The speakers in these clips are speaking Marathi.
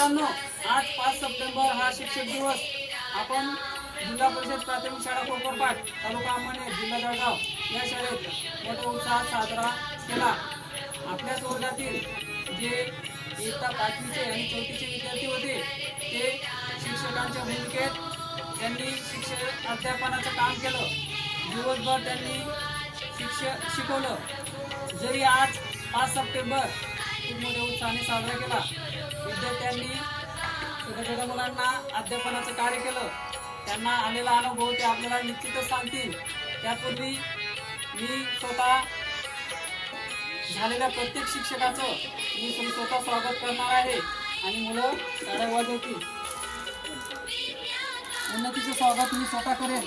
मित्रांनो आज पाच सप्टेंबर हा शिक्षक दिवस. आपण जिल्हा परिषद प्राथमिक शाळा कोकरपाट तालुका अंमनेर जिल्हा जळगाव या शाळेत मोठ्या उत्साहात साजरा केला. आपल्याच वर्गातील जे इयत्ता पाचवीचे आणि चौथीचे विद्यार्थी होते ते शिक्षकांच्या भूमिकेत त्यांनी शिक्षक अध्यापनाचं काम केलं. दिवसभर त्यांनी शिक्ष शिकवलं. जरी आज पाच सप्टेंबर खूप मोठ्या उत्साहाने साजरा केला विद्यार्थ्यांनी छोट्या छोट्या मुलांना अध्यापनाचं कार्य केलं. त्यांना आलेला अनुभव ते आपल्याला निश्चितच सांगतील. त्यापूर्वी मी स्वतः झालेल्या प्रत्येक शिक्षकाचं मी स्वतः स्वागत करणार आहे आणि मुलं साड्या वाजवतील. उन्नतीचं स्वागत मी स्वतः करेन.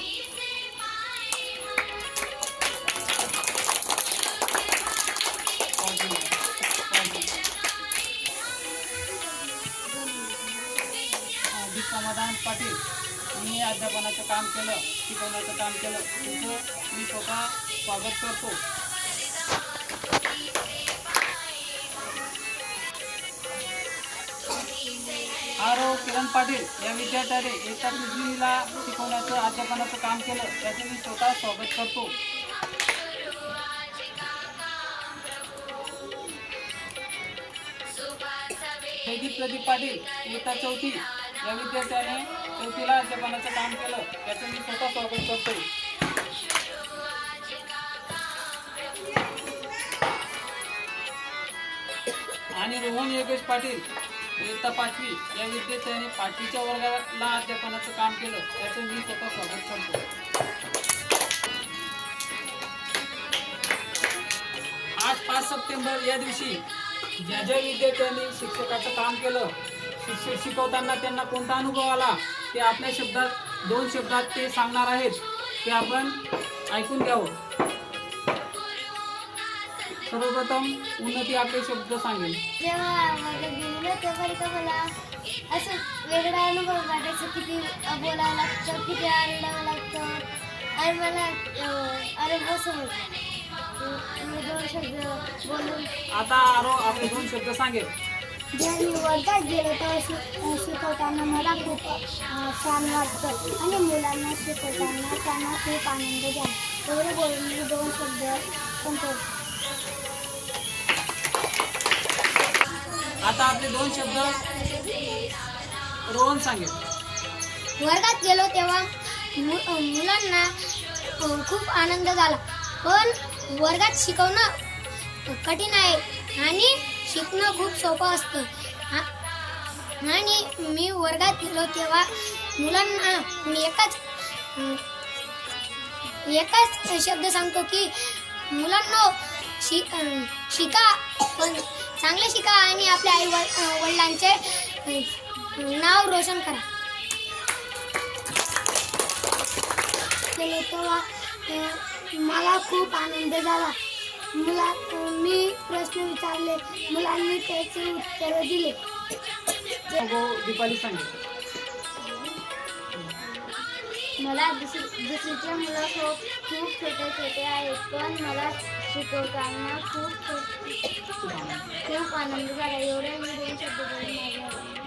समाधान पाटील मी अध्यापनाचं काम केलं शिकवण्याचं काम केलं. तुमचं मी स्वतः स्वागत करतो. आरो किरण पाटील या विद्यार्थ्याने एका पृथ्वीला शिकवण्याचं अध्यापनाचं काम केलं त्याचं मी स्वतः स्वागत करतो. जयदीप प्रदीप पाटील येता चौथी या विद्यार्थ्याने चौथीला अध्यापनाचं काम केलं त्याचं मी स्वतः स्वागत करतो आणि रोहन योगेश पाटील इयत्ता पाचवी या विद्यार्थ्याने पाचवीच्या वर्गाला अध्यापनाचं काम केलं त्याचं मी स्वतः स्वागत करतो आज पाच सप्टेंबर या दिवशी ज्या ज्या विद्यार्थ्यांनी शिक्षकाचं काम केलं शिक्षक शिकवताना त्यांना कोणता अनुभव आला ते आपल्या शब्दात दोन शब्दात ते सांगणार आहेत. ते आपण ऐकून घ्यावं. सर्वप्रथम उन्नती आपले शब्द सांगेल. जेव्हा माझं गेलेलं तेव्हा मला असं वेगळा अनुभव वाटायचं किती बोलावं लागतं किती आरडावं लागतं. आणि मला अं, अनुभव समजला मी दोन शब्द बोलून आता आरो आपले दोन शब्द सांगेल. जेव्हा मी वर्गात गेलो तर शिक शिकवताना मला खूप छान वाटतं आणि मुलांना शिकवताना त्यांना खूप आनंद झाला तेवढं बोलून मी दोन शब्द संपवतो आता आपले दोन शब्द रोहन सांगेल. वर्गात गेलो तेव्हा मु मुलांना खूप आनंद झाला. पण वर्गात शिकवणं कठीण आहे आणि शिकणं खूप सोपं असतं. आणि मी वर्गात गेलो तेव्हा मुलांना मी एकाच एकाच शब्द सांगतो की मुलांना शि शिका पण चांगले शिका आणि आपल्या आई वडिलांचे नाव रोशन करा. तेव्हा मला खूप आनंद झाला. मुला मी प्रश्न विचारले. मुलांनी त्याचे उत्तर दिले. दीपाली सांगेल मला दुसरी दुसरीचे मुलं खूप खूप छोटे छोटे आहेत पण मला शिकवताना खूप खूप आनंद झाला. एवढे मी दोन शब्द बोलून